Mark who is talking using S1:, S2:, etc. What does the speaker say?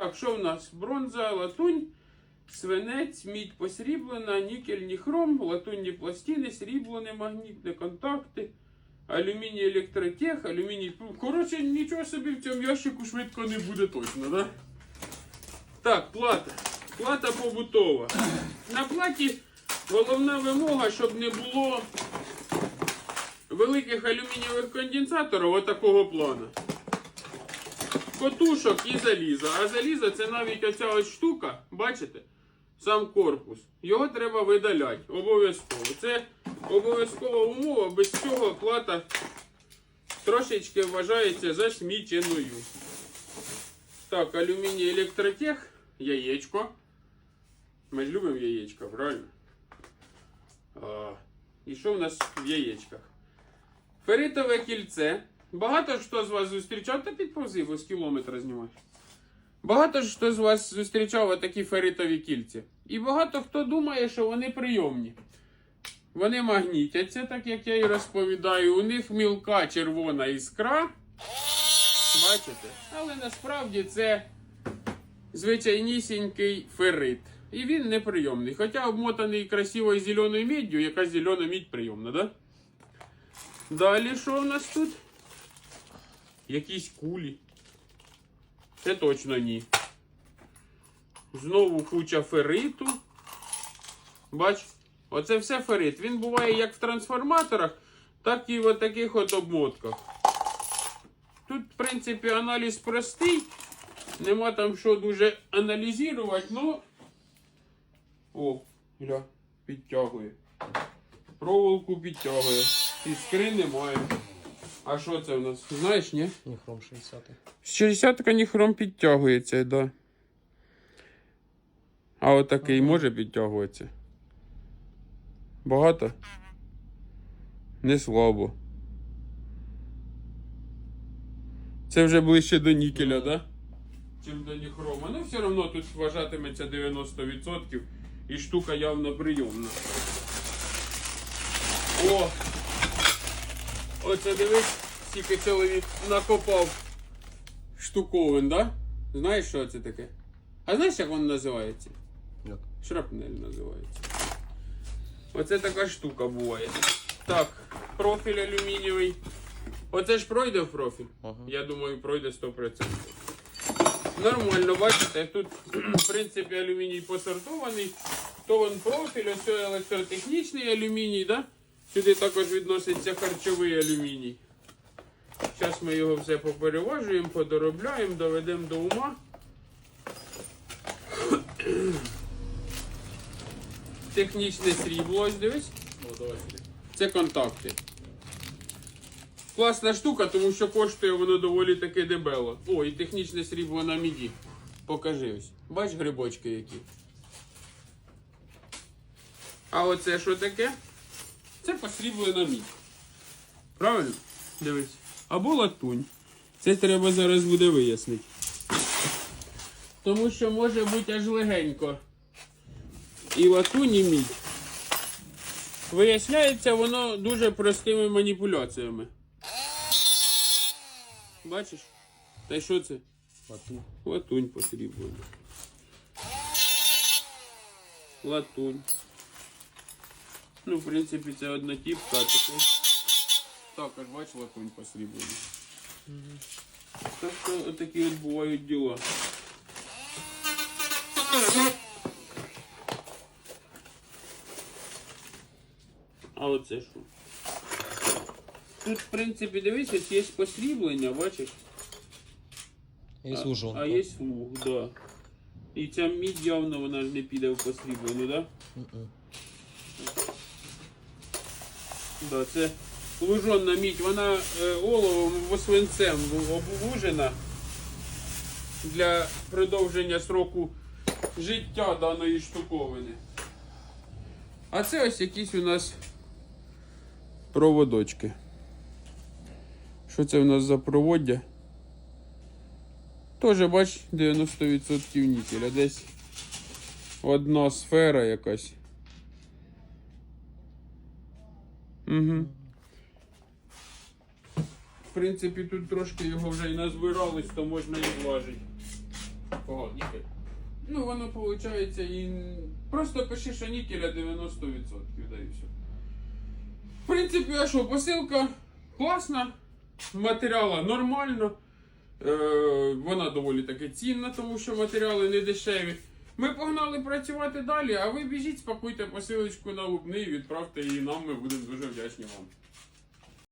S1: Так, що в нас? Бронза, латунь, свинець, мідь посріблена, нікель, ніхром, латунні пластини, сріблене, магнітне контакти, алюміній електротех, алюміній. Коротше, нічого собі в цьому ящику швидко не буде точно, да? Так, плата. Плата побутова. На платі головна вимога, щоб не було великих алюмінієвих конденсаторів отакого плану. Котушок і заліза. А залізо це навіть оця ось штука, бачите? Сам корпус. Його треба видаляти. Обов'язково. Це обов'язкова умова, без цього плата трошечки вважається засміченою. Так, алюміній електротех, яєчко. Ми ж любимо яєчка, правильно? А, і що в нас в яєчках? Феритове кільце. Багато хто з вас зустрічав, та підповзи, бо з кілометра знімаєш. Багато хто з вас зустрічав такі феритові кільця. І багато хто думає, що вони прийомні. Вони магнітяться, так як я і розповідаю. У них мілка червона іскра. Бачите? Але насправді це звичайнісінький ферит. І він неприйомний. Хоча обмотаний красивою зеленою міддю, яка зелена мідь прийомна, да? Далі що у нас тут? Якісь кулі. Це точно ні. Знову куча фериту. Бач, оце все ферит. Він буває як в трансформаторах, так і в таких от обмотках. Тут, в принципі, аналіз простий. Нема там що дуже аналізувати, ну. О, гля, підтягує. Проволоку підтягує. Іскри немає. А що це в нас? Знаєш, ні?
S2: Ніхром 60.
S1: З 60 ніхром підтягується, да. А отакий може підтягуватися. Багато? Не слабо. Це вже ближче до нікеля, да? Чим до ніхрома. Ну, все одно тут вважатиметься 90% і штука явно прийомна. О! Оце дивись, скільки чоловік накопав штуковин, да? Знаєш, що це таке? А знаєш, як воно називається?
S2: Як?
S1: Шрапнель називається. Оце така штука буває. Так, профіль алюмінієвий. Оце ж пройде в профіль?
S2: Ага.
S1: Я думаю, пройде 100%. Нормально, бачите, тут, в принципі, алюміній посортований. То він профіль, ось електротехнічний алюміній, да? Сюди також відноситься харчовий алюміній. Зараз ми його все попереважуємо, подоробляємо, доведемо до ума. Технічне срібло, ось дивись. Це контакти. Класна штука, тому що коштує воно доволі таки дебело. О, і технічне срібло на міді. Покажи ось. Бач грибочки які. А оце що таке? Це посріблена мідь. Правильно? Дивись. Або латунь. Це треба зараз буде вияснити. Тому що може бути аж легенько. І латунь, і мідь. Виясняється воно дуже простими маніпуляціями. Бачиш? Та й що це?
S2: Лату.
S1: Латунь посріблена. Латунь. Ну, в принципі, це однотипка, а такий. Так, аж бач, латунь посріблена. Так що отакі от бувають діла. А оце що? Тут, в принципі, дивись, ось є посріблення, бачиш?
S2: І
S1: А-
S2: служонка.
S1: А є слуг, да. І ця мідь явно вона ж не піде в посріблену, да?
S2: Мгм.
S1: Да, це лужонна мідь, вона е, оловом або свинцем обвужена для продовження сроку життя даної штуковини. А це ось якісь у нас проводочки. Що це у нас за проводдя? Тоже, бач, 90% нікеля. Десь одна сфера якась. Угу. В принципі, тут трошки його вже і назбирались, то можна і зважити.
S2: Нікель?
S1: Ну, воно виходить і. Просто пиши, що нікеля 90%, да і все. В принципі, а що, посилка класна, матеріала нормально. Е, вона доволі таки цінна, тому що матеріали не дешеві. Ми погнали працювати далі, а ви біжіть, спакуйте посилочку на лубни і відправте її нам, ми будемо дуже вдячні вам.